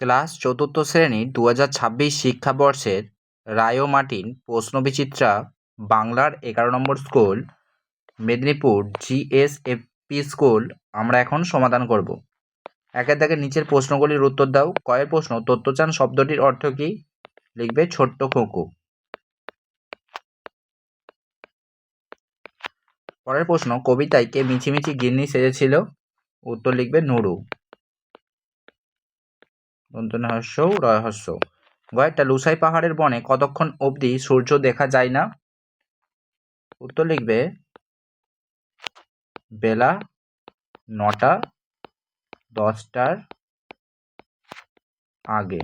Class চতুর্থ শ্রেণির দু হাজার ছাব্বিশ শিক্ষাবর্ষের রায় মার্টিন প্রশ্নবিচিত্রা বাংলার এগারো নম্বর স্কুল, মেদিনীপুর জিএসএফপি স্কুল আমরা এখন সমাধান করব। একের দাগে নিচের প্রশ্নগুলির উত্তর দাও। কয়ের প্রশ্ন? তত্ত্বচান শব্দটির অর্থ কী? লিখবে ছোট্ট খোঁকু। পরের প্রশ্ন, কবিতায় কে মিছিমিছি গিন্নি সেজেছিল? উত্তর লিখবে নুরু। দন্তন্য হস্য রহস্য গয়েরটা লুসাই পাহাড়ের বনে কতক্ষণ অবধি সূর্য দেখা যায় না? উত্তর লিখবে, বেলা নটা, দশটার আগে।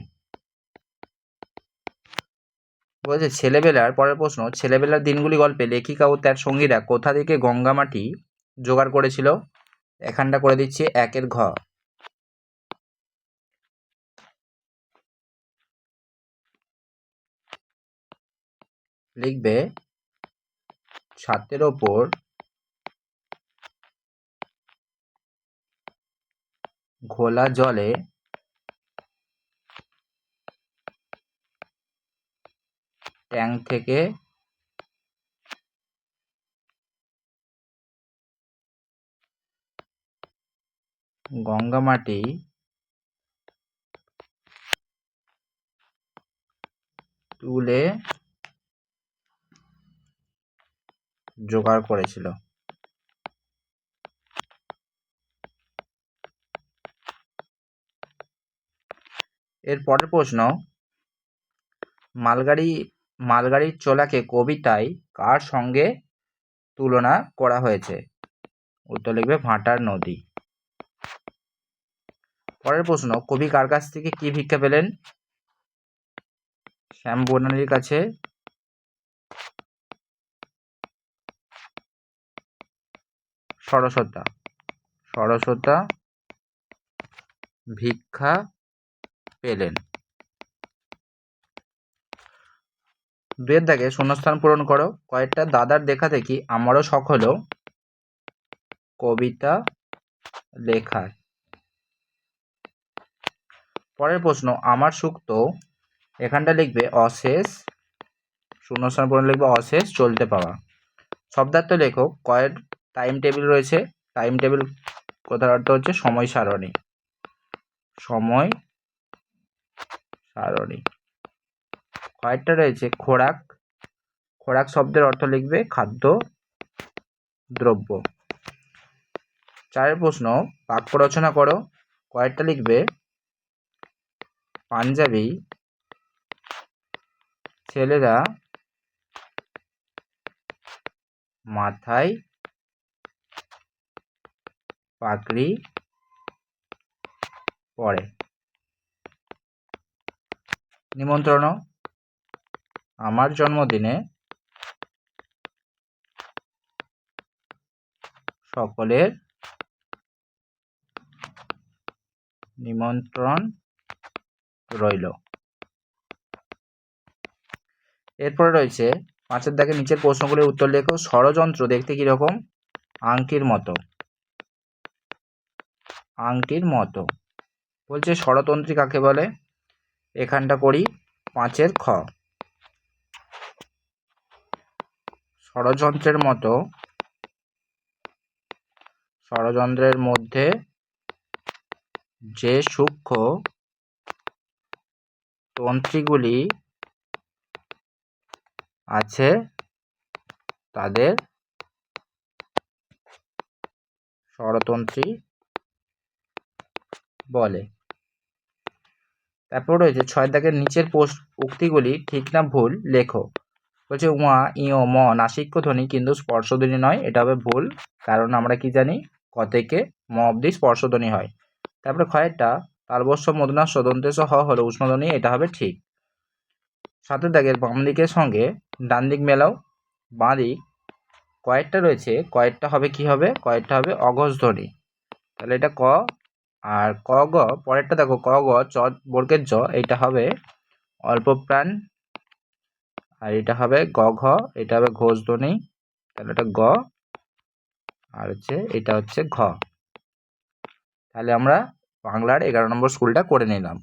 বলছে, ছেলেবেলার, পরের প্রশ্ন, ছেলেবেলার দিনগুলি গল্পে লেখিকা ও তার সঙ্গীরা কোথা থেকে গঙ্গামাটি জোগাড় করেছিল? এখানটা করে দিচ্ছি, একের ঘ। লিখবে ছাতের ওপর ঘোলা জলে ট্যাঙ্ক থেকে গঙ্গামাটি তুলে জোগাড় করেছিল। এর পরের প্রশ্ন, মালগাড়ি, মালগাড়ির চোলাকে কবিতায় কার সঙ্গে তুলনা করা হয়েছে? উত্তর লিখবে ভাটার নদী। পরের প্রশ্ন, কবি কার কাছ থেকে কি ভিক্ষা পেলেন? শ্যাম বর্ণালীর কাছে সরস্বতা সরস্বতা ভিক্ষা পেলেন। দুয়ের দাগে শূন্যস্থান পূরণ করো। কয়েকটা দাদার দেখা দেখি আমারও শখ হলো কবিতা লেখার পরের প্রশ্ন, আমার সুক্ত এখানটা লিখবে অশেষ, শূন্যস্থান পূরণ লিখবে অশেষ চলতে পাওয়া। শব্দার্থ লেখক কয়ের টাইম টেবিল রয়েছে। টাইম টেবিল কথার অর্থ হচ্ছে সময় সারণী। সময় সারণী। কয়েকটা রয়েছে, খোরাক। খোরাক শব্দের অর্থ লিখবে খাদ্য, দ্রব্য। চারের প্রশ্ন, বাক্য রচনা করো। কয়েকটা লিখবে, পাঞ্জাবি ছেলেরা মাথায় পাগড়ি পরে। নিমন্ত্রণ, আমার জন্মদিনে সকলের নিমন্ত্রণ রইল। এরপরে রয়েছে, পাঁচের দাগে নিচের প্রশ্নগুলির উত্তর লেখো। ষড়যন্ত্র দেখতে কীরকম? আংটির মতো। আংটির মতো। বলছে ষড়তন্ত্রী কাকে বলে? এখানটা করি, পাঁচের খ। ষড়যন্ত্রের মতো। ষড়যন্ত্রের মধ্যে যে সূক্ষ্ম তন্ত্রীগুলি আছে, তাদের ষড়তন্ত্রী বলে। তারপর রয়েছে, ছয় দাগের নিচের পোস্ট উক্তিগুলি ঠিক না ভুল, লেখো। বলছে উমা ইও ম নাসিক্য ধ্বনি কিন্তু স্পর্শধ্বনি নয়, এটা হবে ভুল, কারণ আমরা কি জানি, ক থেকে ম অব্দি স্পর্শধ্বনি হয়। তারপরে ক্ষয়েরটা তালবস্য মদনা সদন্তেশ হ, হলো উষ্ণধ্বনি এটা হবে ঠিক। সাতের দাগের বাম দিকের সঙ্গে ডান দিক মেলাও, বাঁ দিক কয়েকটা রয়েছে কয়েকটা হবে কি হবে কয়েকটা হবে অঘোষ ধ্বনি। তাহলে এটা ক আর ক গ, পরেরটা দেখো, ক গ, চ, বর্গের জ এটা হবে অল্প প্রাণ আর এটা হবে গ ঘ, এটা হবে ঘোষ ধ্বনি, তাহলে এটা গ, আর হচ্ছে এটা হচ্ছে ঘ। তাহলে আমরা বাংলার এগারো নম্বর স্কুলটা করে নিলাম।